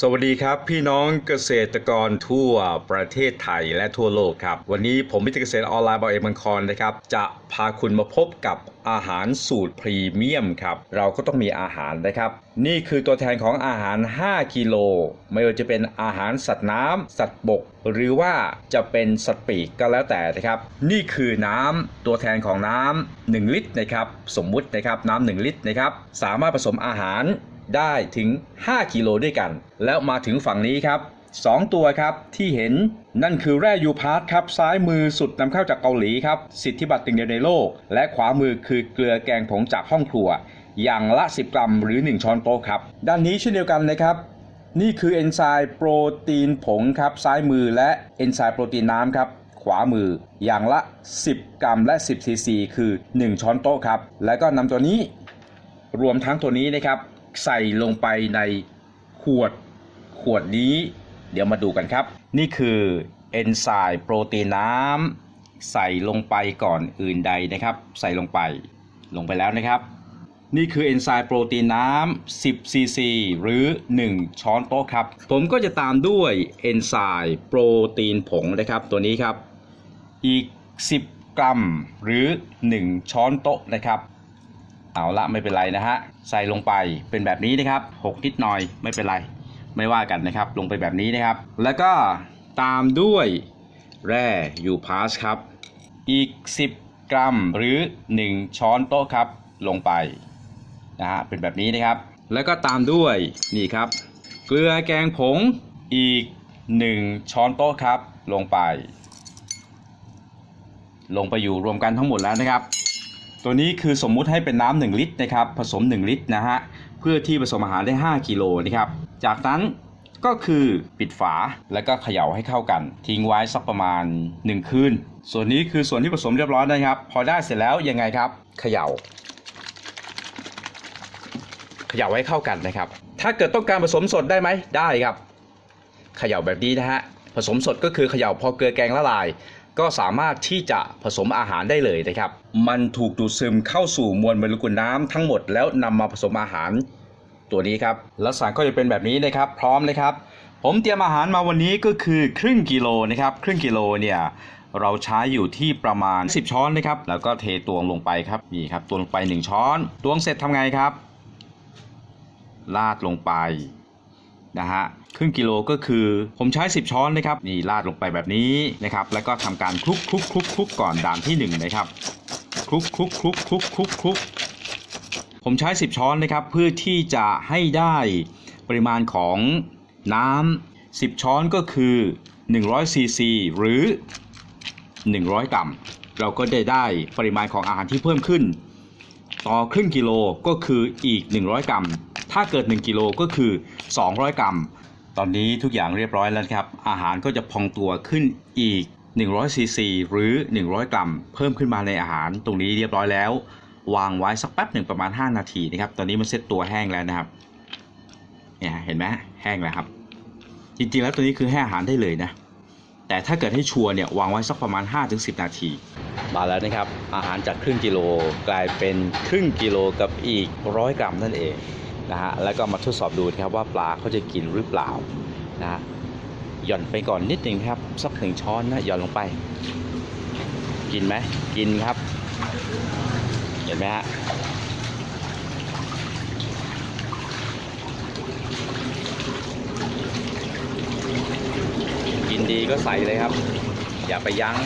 สวัสดีครับ พี่น้องเกษตรกรทั่วประเทศไทยและทั่วโลกครับ วันนี้ผมมิตรเกษตรออนไลน์บอเอ็มังคอนนะครับ จะพาคุณมาพบกับอาหารสูตรพรีเมียมครับ เราก็ต้องมีอาหารนะครับ นี่คือตัวแทนของอาหาร 5 กิโล ไม่ว่าจะเป็นอาหารสัตว์น้ำสัตว์บก หรือว่าจะเป็นสัตว์ปีกก็แล้วแต่นะครับ นี่คือน้ำตัวแทนของน้ำ1 ลิตรนะครับ สมมุตินะครับน้ำ1ลิตรนะครับ สามารถผสมอาหาร ได้ถึง 5 กิโลด้วยกัน แล้วมาถึงฝั่งนี้ครับ 2 ตัวครับที่เห็นนั่นคือแร่ยูพาร์ตครับ ซ้ายมือสุดนำเข้าจากเกาหลีครับ สิทธิบัตรตึงเดียวในโลก และขวามือคือเกลือแกงผงจากห้องครัว อย่างละ 10 กรัมหรือ 1 ช้อนโต๊ะครับ ด้านนี้เช่นเดียวกันนะครับ นี่คือเอนไซม์โปรตีนผงครับซ้ายมือและเอนไซม์โปรตีนน้ำครับขวามืออย่างละ 10 กรัมและ 10ซีซีคือ 1 ช้อนโต๊ะครับ แล้วก็นำตัวนี้รวมทั้งตัวนี้นะครับ ใส่ลงไปในขวดขวดนี้ เดี๋ยวมาดูกันครับ นี่คือเอนไซม์โปรตีนน้ำใส่ลงไปก่อนอื่นใดนะครับ ใส่ลงไปลงไปแล้วนะครับ นี่คือเอนไซม์โปรตีนน้ำ10ซีซีหรือ 1 ช้อนโต๊ะครับ ผมก็จะตามด้วยเอนไซม์โปรตีนผงนะครับ ตัวนี้ครับ อีก 10 กรัมหรือ 1 ช้อนโต๊ะนะครับ เอาละไม่เป็นไรนะฮะใส่ลงไปเป็นแบบนี้นะครับหกนิดหน่อยไม่เป็นไรไม่ว่ากันนะครับ ลงไปแบบนี้นะครับ แล้วก็ตามด้วยแร่ยูพาสครับ อีก 10 กรัมหรือ 1 ช้อนโต๊ะครับลงไปนะฮะเป็นแบบนี้นะครับ แล้วก็ตามด้วยนี่ครับ เกลือแกงผงอีก 1 ช้อนโต๊ะครับลงไป ลงไปอยู่รวมกันทั้งหมดแล้วนะครับ ตัวนี้คือสมมุติให้เป็นน้ำ1ลิตรนะครับผสม 1 ลิตรนะฮะเพื่อที่ผสมอาหารได้ 5 กิโลนะครับจากนั้นก็คือปิดฝาแล้วก็เขย่าให้เข้ากัน ทิ้งไว้สักประมาณ 1 คืน ส่วนนี้คือส่วนที่ผสมเรียบร้อยนะครับ พอได้เสร็จแล้วยังไงครับเขย่า เขย่าให้เข้ากันนะครับ ถ้าเกิดต้องการผสมสดได้ไหมได้ครับ เขย่าแบบนี้นะฮะผสมสดก็คือเขย่าพอเกลือแกงละลาย ก็สามารถที่จะผสมอาหารได้เลยนะครับ มันถูกดูดซึมเข้าสู่มวลโมเลกุลน้ำทั้งหมดแล้วนำมาผสมอาหารตัวนี้ครับล้วสารก็จะเป็นแบบนี้นะครับ พร้อมเลยครับ ผมเตรียมอาหารมาวันนี้ก็คือครึ่งกิโลนะครับ ครึ่งกิโลเนี่ยเราใช้อยู่ที่ประมาณ 10 ช้อนนะครับ แล้วก็เทตวงลงไปครับนี่ครับตวงลงไป 1 ช้อน ตวงเสร็จทำไงครับ ลาดลงไป นะฮะครึ่งกิโลก็คือผมใช้ 10 ช้อนนะครับนี่ราดลงไปแบบนี้นะครับแล้วก็ทำการคลุกคลุกคลุกคลุกก่อนด่านที่ 1 นะครับคลุกคลุกคลุกคลุกคลุกคลุกผมใช้ 10 ช้อนนะครับเพื่อที่จะให้ได้ปริมาณของน้ำ10 ช้อนก็คือ100ซีซีหรือ 100 กรัม เราก็ได้ได้ปริมาณของอาหารที่เพิ่มขึ้น ต่อครึ่งกิโลก็คืออีก 100 กรัม ถ้าเกิด 1กิโลก็คือ 200 กรัม ตอนนี้ทุกอย่างเรียบร้อยแล้วครับ อาหารก็จะพองตัวขึ้นอีก100ซีซีหรือ 100 กรัม เพิ่มขึ้นมาในอาหารตรงนี้เรียบร้อยแล้ว วางไว้สักแป๊บหนึ่งประมาณ 5 นาทีนะครับ ตอนนี้มันเซ็ตตัวแห้งแล้วนะครับเนี่ยเห็นไหมแห้งแล้วครับ จริงๆแล้วตัวนี้คือให้อาหารได้เลยนะ แต่ถ้าเกิดให้ชัวร์เนี่ยวางไว้สักประมาณ 5-10 นาที มาแล้วนะครับ อาหารจากครึ่งกิโลกลายเป็นครึ่งกิโลกับอีกร้อยกรัมนั่นเอง นะฮะแล้วก็มาทดสอบดูครับว่าปลาเขาจะกินหรือเปล่านะฮะหย่อนไปก่อนนิดนึงครับสักหนึ่งช้อนนะหย่อนลงไป กินไหมกินครับ เห็นไหมฮะกินดีก็ใส่เลยครับ อย่าไปยั้ง